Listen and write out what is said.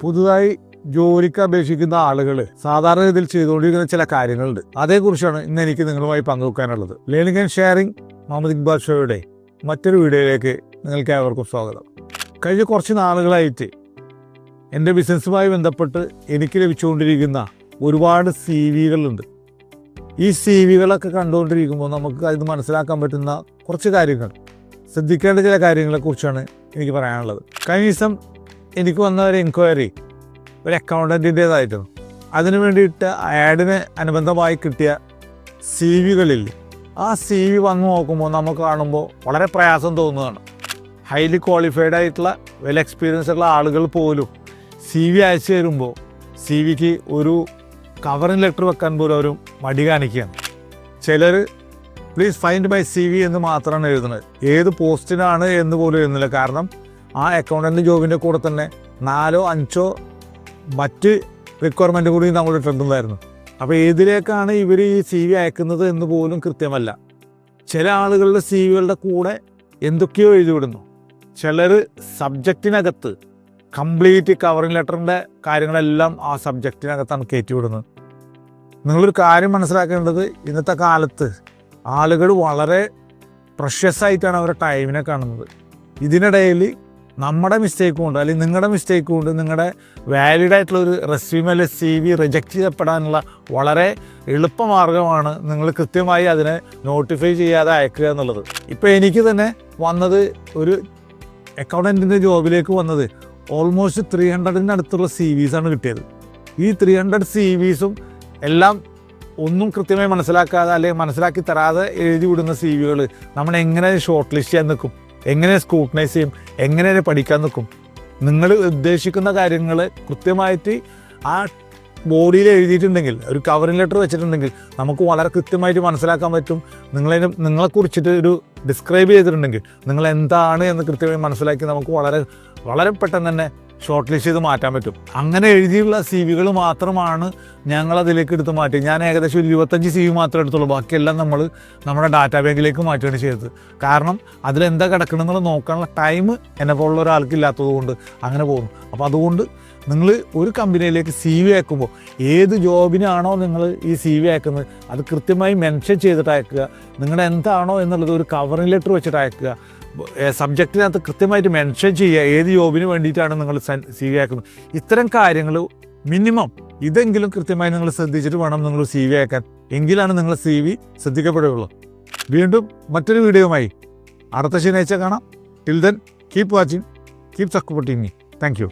പുതുതായി ജോലിക്ക് അപേക്ഷിക്കുന്ന ആളുകൾ സാധാരണ ഇതിൽ ചെയ്തുകൊണ്ടിരിക്കുന്ന ചില കാര്യങ്ങളുണ്ട്. അതേക്കുറിച്ചാണ് ഇന്ന് എനിക്ക് നിങ്ങളുമായി പങ്കുവെക്കാനുള്ളത്. Learning and sharing Muhammad Iqbal ഷോയുടെ മറ്റൊരു വീഡിയോയിലേക്ക് നിങ്ങൾക്ക് ഏവർക്കും സ്വാഗതം. കഴിഞ്ഞ കുറച്ച് നാളുകളായിട്ട് എന്റെ ബിസിനസ്സുമായി ബന്ധപ്പെട്ട് എനിക്ക് ലഭിച്ചുകൊണ്ടിരിക്കുന്ന ഒരുപാട് സി വികളുണ്ട്. ഈ സി വികളൊക്കെ കണ്ടുകൊണ്ടിരിക്കുമ്പോൾ നമുക്ക് അത് മനസ്സിലാക്കാൻ പറ്റുന്ന കുറച്ച് കാര്യങ്ങൾ. ശ്രദ്ധിക്കേണ്ട ചില കാര്യങ്ങളെക്കുറിച്ചാണ് എനിക്ക് പറയാനുള്ളത്. കഴിഞ്ഞ ദിവസം എനിക്ക് വന്ന ഒരു എൻക്വയറി ഒരു അക്കൗണ്ടന്റിന്റേതായിരുന്നു അതിനു വേണ്ടിയിട്ട് ആഡിന് അനുബന്ധമായി കിട്ടിയ സി വികളിൽ ആ സി വി വന്ന് നോക്കുമ്പോൾ നമുക്ക് കാണുമ്പോൾ വളരെ പ്രയാസം തോന്നുകയാണ്. ഹൈലി ക്വാളിഫൈഡ് ആയിട്ടുള്ള വെൽ എക്സ്പീരിയൻസ് ഉള്ള ആളുകൾ പോലും സി വി അയച്ചു തരുമ്പോൾ സി വിക്ക് ഒരു കവറിങ് ലെറ്റർ വെക്കാൻ പോലും അവർ മടി കാണിക്കുകയാണ്. ചിലർ please find my C V എന്ന് മാത്രമാണ് എഴുതുന്നത്. ഏത് പോസ്റ്റിനാണ് എന്ന് പോലും എഴുതുന്നില്ല. കാരണം ആ അക്കൗണ്ടന്റ് ജോബിന്റെ കൂടെ തന്നെ നാലോ അഞ്ചോ മറ്റ് റിക്വയർമെന്റ് കൂടി നമ്മൾ ഇട്ടിട്ടുണ്ടായിരുന്നു. അപ്പോൾ ഏതിലേക്കാണ് ഇവർ ഈ സി വി അയക്കുന്നത് എന്ന് പോലും കൃത്യമല്ല. ചില ആളുകളുടെ സി വികളുടെ കൂടെ എന്തൊക്കെയോ എഴുതി വിടുന്നു ചിലർ സബ്ജക്റ്റിനകത്ത് കംപ്ലീറ്റ് കവറിംഗ് ലെറ്ററിന്റെ കാര്യങ്ങളെല്ലാം ആ സബ്ജക്റ്റിനകത്താണ് കയറ്റി വിടുന്നത് നിങ്ങളൊരു കാര്യം മനസ്സിലാക്കേണ്ടത് ഇന്നത്തെ കാലത്ത് ആളുകൾ വളരെ പ്രഷ്യസ് ആയിട്ടാണ് അവരുടെ ടൈമിനെ കാണുന്നത്. ഇതിനിടയിൽ നമ്മുടെ മിസ്റ്റേക്കും ഉണ്ട് അല്ലെങ്കിൽ നിങ്ങളുടെ മിസ്റ്റേക്കും ഉണ്ട് നിങ്ങളുടെ വാലിഡ് ആയിട്ടുള്ള ഒരു റെസ്യൂമ് അല്ലെങ്കിൽ സി വി റിജക്റ്റ് ചെയ്യപ്പെടാനുള്ള വളരെ എളുപ്പമാർഗമാണ് നിങ്ങൾ കൃത്യമായി അതിനെ നോട്ടിഫൈ ചെയ്യാതെ അയക്കുക എന്നുള്ളത്. ഇപ്പോൾ എനിക്ക് തന്നെ വന്നത് ഒരു അക്കൗണ്ടന്റിന്റെ ജോബിലേക്ക് വന്നത് ഓൾമോസ്റ്റ് ത്രീ ഹൺഡ്രഡിന്റെ അടുത്തുള്ള സി വിസാണ് കിട്ടിയത്. ഈ ത്രീ ഹൺഡ്രഡ് സി വിസും എല്ലാം ഒന്നും കൃത്യമായി മനസ്സിലാക്കാതെ അല്ലെങ്കിൽ മനസ്സിലാക്കി തരാതെ എഴുതി വിടുന്ന സി വികൾ നമ്മൾ എങ്ങനെ ഷോർട്ട് ലിസ്റ്റ് ചെയ്യാൻ നിൽക്കും? എങ്ങനെ സ്ക്രൂട്ടനൈസ് ചെയ്യും എങ്ങനെ പഠിക്കാൻ നിൽക്കും. നിങ്ങൾ ഉദ്ദേശിക്കുന്ന കാര്യങ്ങൾ കൃത്യമായിട്ട് ആ ബോഡിയിൽ എഴുതിയിട്ടുണ്ടെങ്കിൽ ഒരു കവറിംഗ് ലെറ്റർ വെച്ചിട്ടുണ്ടെങ്കിൽ നമുക്ക് വളരെ കൃത്യമായിട്ട് മനസ്സിലാക്കാൻ പറ്റും. നിങ്ങളതിന് നിങ്ങളെക്കുറിച്ചിട്ട് ഒരു ഡിസ്ക്രൈബ് ചെയ്തിട്ടുണ്ടെങ്കിൽ നിങ്ങൾ എന്താണ് എന്ന് കൃത്യമായി മനസ്സിലാക്കി നമുക്ക് വളരെ വളരെ പെട്ടെന്ന് തന്നെ ഷോർട്ട് ലിസ്റ്റ് ചെയ്ത് മാറ്റാൻ പറ്റും. അങ്ങനെ എഴുതിയുള്ള സി വികൾ മാത്രമാണ് ഞങ്ങൾ അതിലേക്ക് എടുത്ത് മാറ്റി ഞാൻ ഏകദേശം ഒരു ഇരുപത്തഞ്ച് സി വി മാത്രമേ എടുത്തുള്ളൂ. ബാക്കിയെല്ലാം നമ്മൾ നമ്മുടെ ഡാറ്റാ ബാങ്കിലേക്ക് മാറ്റുകയാണ് ചെയ്തത്. കാരണം അതിലെന്താ കിടക്കണമെന്നുള്ളത് നോക്കാനുള്ള ടൈം എന്നെ പോലുള്ള ഒരാൾക്ക് കൊണ്ട് അങ്ങനെ പോകുന്നു. അപ്പോൾ അതുകൊണ്ട് നിങ്ങൾ ഒരു കമ്പനിയിലേക്ക് സി വി അയക്കുമ്പോൾ ഏത് ജോബിനാണോ നിങ്ങൾ ഈ സി വി അയക്കുന്നത് അത് കൃത്യമായി മെൻഷൻ ചെയ്തിട്ട് അയക്കുക. നിങ്ങളുടെ എന്താണോ എന്നുള്ളത് ഒരു കവറിംഗ് ലെറ്റർ വെച്ചിട്ട് അയക്കുക. സബ്ജക്റ്റിനകത്ത് കൃത്യമായിട്ട് മെൻഷൻ ചെയ്യുക ഏത് ജോബിന് വേണ്ടിയിട്ടാണ് നിങ്ങൾ സി വി അയക്കുന്നത് ഇത്തരം കാര്യങ്ങൾ മിനിമം ഇതെങ്കിലും കൃത്യമായി നിങ്ങൾ ശ്രദ്ധിച്ചിട്ട് വേണം നിങ്ങൾ സി വി അയക്കാൻ എങ്കിലാണ് നിങ്ങൾ സി വി ശ്രദ്ധിക്കപ്പെടുകയുള്ളൂ. വീണ്ടും മറ്റൊരു വീഡിയോയുമായി അടുത്ത ശനിയാഴ്ച കാണാം. Till then keep watching keep supporting me thank you